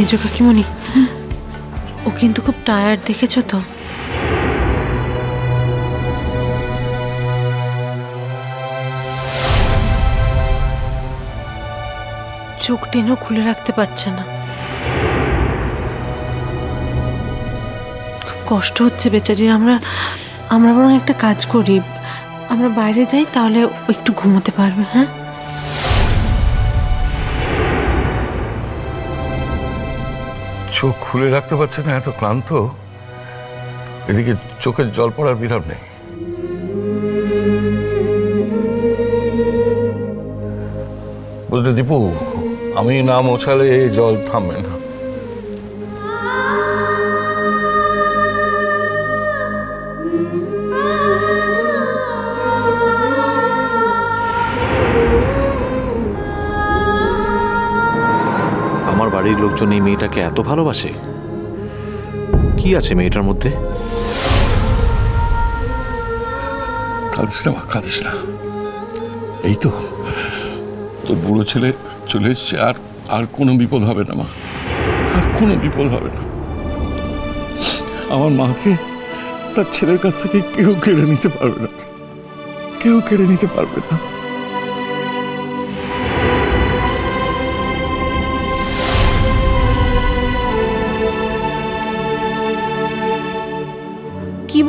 মেজ কাকিমণি। ও কিন্তু খুব টায়ার্ড দেখেছ তো? চোখ টেনেও খুলে রাখতে পারছে না। খুব কষ্ট হচ্ছে বেচারির আমরা আমরা বরং একটা কাজ করি। আমরা বাইরে যাই, তাহলে একটু ঘুমোতে পারবে হ্যাঁ? চোখ খুলে রাখতে পারছে না, এত ক্লান্ত। এদিকে চোখের জল পড়ার বিরাম নেই। বুঝলে দীপু, আমি না মোছালে জল থামবে না। লোকজন এই মেয়েটাকে এত ভালোবাসে? কি আছে মেয়েটার মধ্যে? কাঁদিস না এই তো, তোর বুড়ো ছেলে চলে এসছে, আর আর কোনো বিপদ হবে না মা। আর কোনো বিপদ হবে না। আমার মাকে তার ছেলের কাছ থেকে কেউ কেড়ে নিতে পারবে না। কেউ কেড়ে নিতে পারবে না।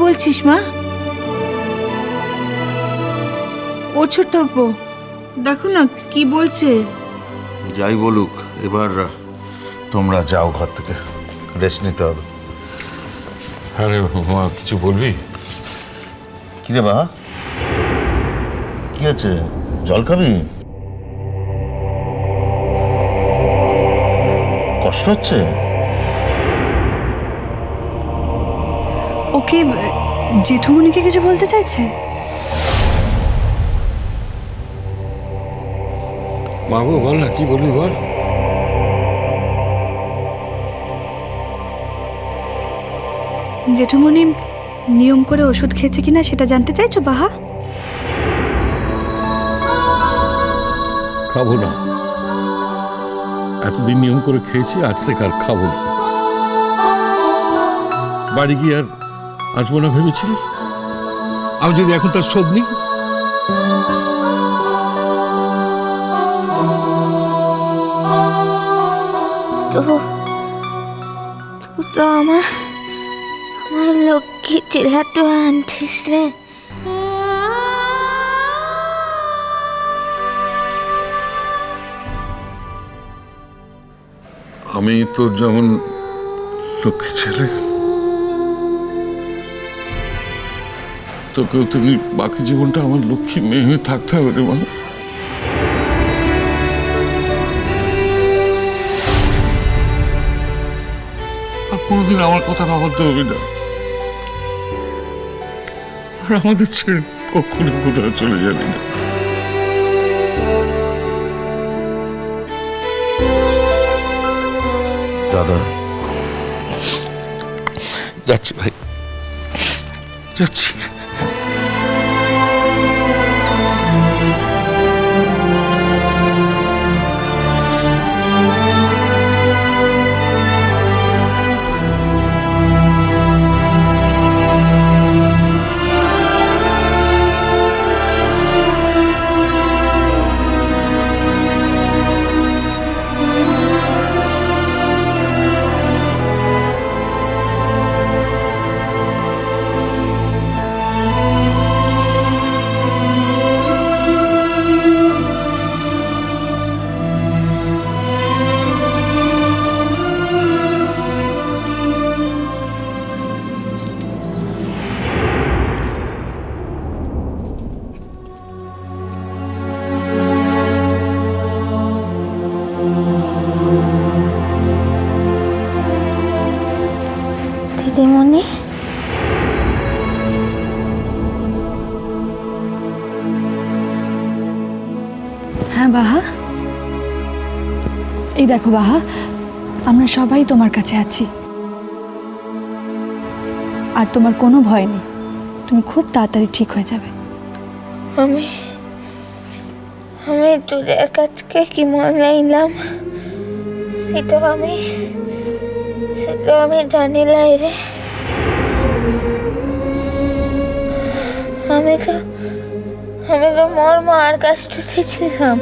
বলছিস মা? ও ছোট্ট দেখো না কি বলছে। যাই বলুক এবার তোমরা যাও ঘর থেকে রেস্ট নিতে হবে। আরে মা কিছু বলবি? কিরে বা কি আছে? জল খাবি? কষ্ট হচ্ছে? ওকে জেঠুমনিকে কিছু বলতে চাইছে? মা গো বল না কি বলবি বল? জেঠুমনি নিয়ম করে ওষুধ খেয়েছে কিনা সেটা জানতে চাইছো বাহা? খাব না। এতদিন নিয়ম করে খেয়েছি আজ থেকে আর খাব না। বাড়ি গিয়ে আর আসব না ভেবেছিলি? আমি যদি এখন তার শোধ নিই? তো তুই তো আমার আমার লক্ষ্মী চিলাটো আনছিস রে। আমি তোর যেমন লক্ষ্মী ছেলে তোকেও তুমি বাকি জীবনটা আমার লক্ষ্মী মেয়ে হয়ে থাকতে হবে রে মা। আর কোনোদিন আমার কথা না বলতে হবে না। আর আমাদের ছেড়ে কখনো কোথাও চলে যাবে না। দাদা। যাচ্ছি ভাই। যাচ্ছি। দেখো বাহা, আমরা সবাই তোমার কাছে আছি। আর তোমার কোনো ভয় নেই। তুমি খুব তাড়াতাড়ি ঠিক হয়ে যাবে। আমি আমি তোদের কাছকে কি মনে নিলাম? সেটা আমি সেটা আমি জানি লাই রে। আমি তো আমি তো মোর মার কাছটাতে ছিলাম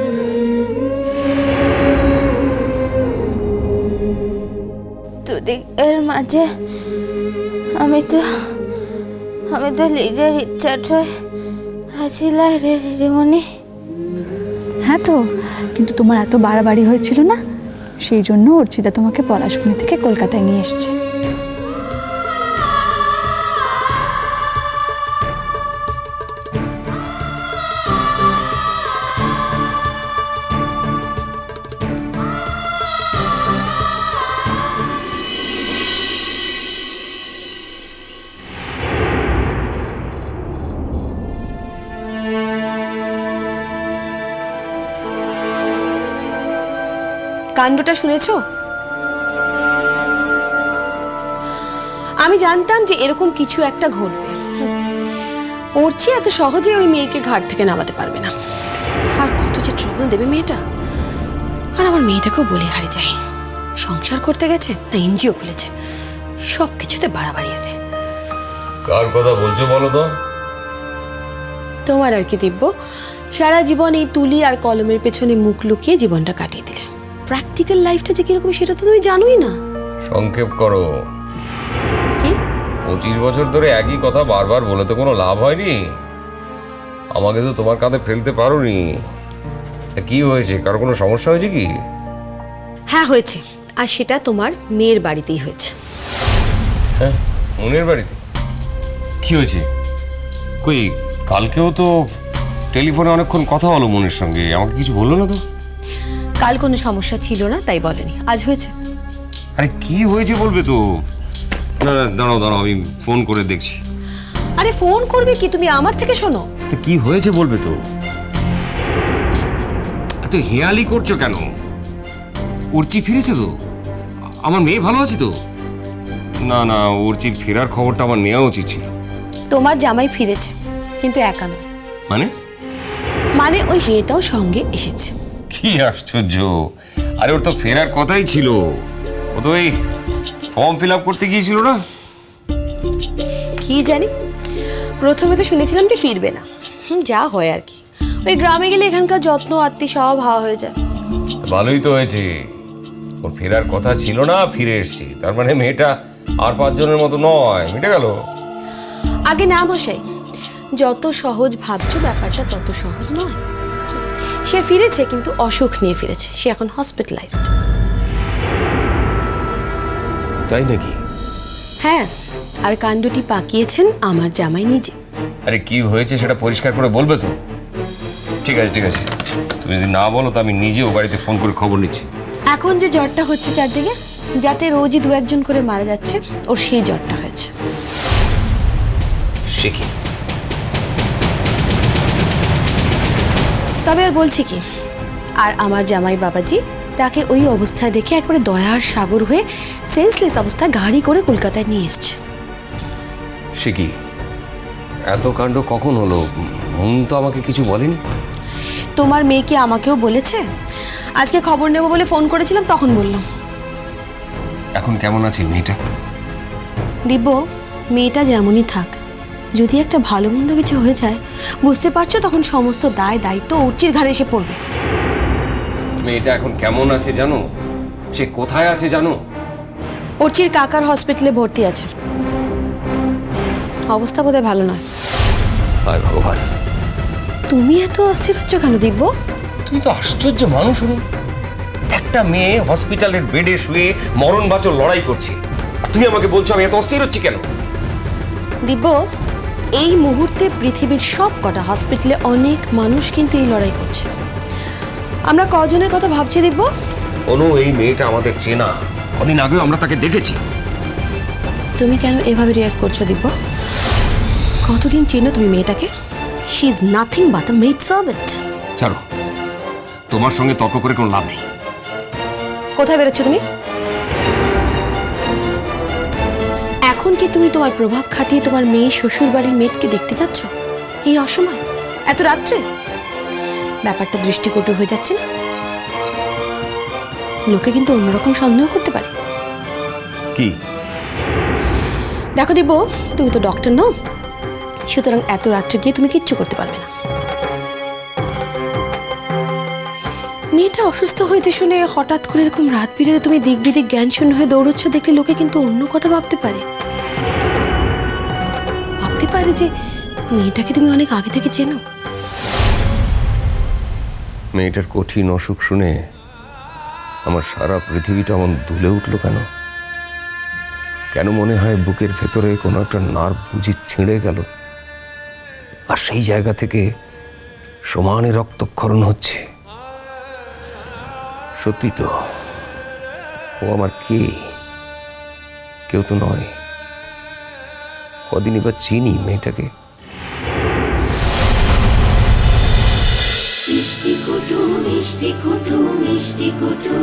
দুদিকের মাঝে আমি তো আমি তো নিজের ইচ্ছাটাই আসিলাই রে দিদিমণি হ্যাঁ তো, কিন্তু তোমার এত বাড়াবাড়ি হয়েছিল না? সেই জন্য অর্চিতা তোমাকে পলাশপুরি থেকে কলকাতায় নিয়ে এসছে। কাণ্ডটা শুনেছো? আমি জানতাম যে এরকম কিছু একটা ঘটবে। ওর চেয়ে এত সহজে ওই মেয়েকে ঘাট থেকে নামাতে পারবে না। আর কত যে ট্রাবল দেবে মেয়েটা। আর আমার মেয়েটাকেও বলে হারে যায়। সংসার করতে গেছে না এনজিও খুলেছে। সব কিছুতে বাড়াবাড়ি এদের। কার কথা বলছো বলো তো? তোমার আর কি দিব্য? সারা জীবন এই তুলি আর কলমের পেছনে মুখ লুকিয়ে জীবনটা কাটিয়ে দিলে। প্র্যাকটিক্যাল লাইফটা যে কীরকম সেটা তো তুমি জানোই না। সংক্ষেপ করো। কি? পঁচিশ বছর ধরে একই কথা বারবার বলে তো কোনো লাভ হয়নি? আমাকে তো তোমার কাঁধে ফেলতে পারোনি। তা কি হয়েছে? কারও কোনো সমস্যা হয়েছে কি? হ্যাঁ হয়েছে। আর সেটা তোমার মেয়ের বাড়িতেই হয়েছে। হ্যাঁ মনের বাড়িতে? কি হয়েছে? কই কালকেও তো টেলিফোনে অনেকক্ষণ কথা হলো মনের সঙ্গে। আমাকে কিছু বলল না তো? কাল কোনো সমস্যা ছিল না তাই বলেনি। আজ হয়েছে। আরে কি হয়েছে বলবে তো? না না দাঁড়াও দাঁড়াও আমি ফোন করে দেখছি। আরে ফোন করবে কি? তুমি আমার থেকে শোনো। তো কি হয়েছে বলবে তো? এত হেয়ালি করছ কেন? উর্চি ফিরেছে তো? আমার মেয়ে ভালো আছে তো? না না উর্চির ফেরার খবরটা আমার নেওয়া উচিত ছিল। তোমার জামাই ফিরেছে কিন্তু একা নয়। মানে? মানে ওই মেয়েটাও সঙ্গে এসেছে। কি আশ্চর্য? আরে ওর তো ফেরার কথাই ছিল। ও তো এই ফর্ম ফিল আপ করতে গিয়েছিল না? কি জানি? প্রথমে তো শুনেছিলাম যে ফিরবে না। হুম, যা হয় আর কি। ওই গ্রামে গেলে এখানকার যত্ন আত্মীয় সব হাওয়া হয়ে যায়। ভালোই তো হয়েছে। ওর ফেরার কথা ছিল না ফিরে এসছি। তার মানে মেয়েটা আর পাঁচজনের মতো নয়। মিটে গেল? আগে না মশাই যত সহজ ভাবছ ব্যাপারটা তত সহজ নয়। সে ফিরেছে কিন্তু অসুখ নিয়ে ফিরেছে। সে এখন হসপিটালাইজড তাই নাকি? হ্যাঁ আর কাণ্ডটি পাকিয়েছেন আমার জামাই নিজে। আরে কি হয়েছে সেটা পরিষ্কার করে বলবে তো। ঠিক আছে ঠিক আছে। তুমি যদি না বলো তো আমি নিজে ও বাড়িতে ফোন করে খবর নিচ্ছি। এখন যে জ্বরটা হচ্ছে চারদিকে যাতে রোজই দু একজন করে মারা যাচ্ছে ওর সেই জ্বরটা হয়েছে। সে কি? তবে আর বলছি কি আর আমার জামাই বাবাজি তাকে ওই অবস্থায় দেখে একবারে দয়ার সাগর হয়ে সেন্সলেস অবস্থায় গাড়ি করে কলকাতায় নিয়ে এসছে। সে কি? এত কাণ্ড কখন হলো? মন তো আমাকে কিছু বলেনি। তোমার মেয়ে কি আমাকেও বলেছে? আজকে খবর নেব বলে ফোন করেছিলাম তখন বলল। এখন কেমন আছে মেয়েটা? দিব্য মেয়েটা যেমনই থাক যদি একটা ভালো মন্দ কিছু হয়ে যায় বুঝতে পারছ তখন সমস্ত দায় দায়িত্ব উচ্চির ঘাড়ে এসে পড়বে। মেয়েটা এখন কেমন আছে জানো? সে কোথায় আছে জানো? উর্চির কাকার হসপিটালে ভর্তি আছে। অবস্থা বোধহয় ভালো নয়। হায় ভগবান। তুমি এত অস্থির হচ্ছ কেন দিব্য? তুমি তো আশ্চর্য মানুষ হলো। একটা মেয়ে হসপিটালের বেডে শুয়ে মরণ বাঁচো লড়াই করছে। তুমি আমাকে বলছো আমি এত অস্থির হচ্ছি কেন? দিব্য এই মুহূর্তে পৃথিবীর সব কটা হসপিটালে অনেক মানুষ কিন্তু এই লড়াই করছে। আমরা কজনের কথা ভাবছি দিব্য অনু এই মেয়েটা আমাদের চেনা। কদিন আগেও আমরা তাকে দেখেছি। তুমি কেন এভাবে রিয়াক্ট করছ দিব্য কতদিন চেনো তুমি মেয়েটাকে? She is nothing but a maid servant ছাড়ো। তোমার সঙ্গে তর্ক করে কোনো লাভ নেই। কোথায় বেরোচ্ছ তুমি? এখন কি তুমি তোমার প্রভাব খাটিয়ে তোমার মেয়ে শ্বশুর বাড়ির মেয়েকে দেখতে যাচ্ছ? এই অসময়? এত রাত্রে? ব্যাপারটা দৃষ্টিকটু হয়ে যাচ্ছে না? লোকে কিন্তু অন্যরকম সন্দেহ করতে পারে। কি? দেখো দেবো তুমি তো ডক্টর নও। সুতরাং এত রাত্রে গিয়ে তুমি কিচ্ছু করতে পারবে না। মেয়েটা অসুস্থ হয়েছে শুনে হঠাৎ করে এরকম রাত বিরেতে তুমি দিক বিদিক জ্ঞান শূন্য হয়ে দৌড়চ্ছ দেখলে লোকে কিন্তু অন্য কথা ভাবতে পারে। পারে যে মেয়েটাকে তুমি অনেক আগে থেকে চেনো। মেয়েটার কঠিন অসুখ শুনে আমার সারা পৃথিবীটা এমন দুলে উঠল কেন? কেন মনে হয় বুকের ভেতরে কোনো একটা নার্ভ বুঝি ছিঁড়ে গেল? আর সেই জায়গা থেকে সমানে রক্তক্ষরণ হচ্ছে। সত্যি তো, ও আমার কে? কেউ তো নয়। কদিনই বা চিনি মেয়েটাকে। মিষ্টি কুটু মিষ্টি কুটু মিষ্টি কুটু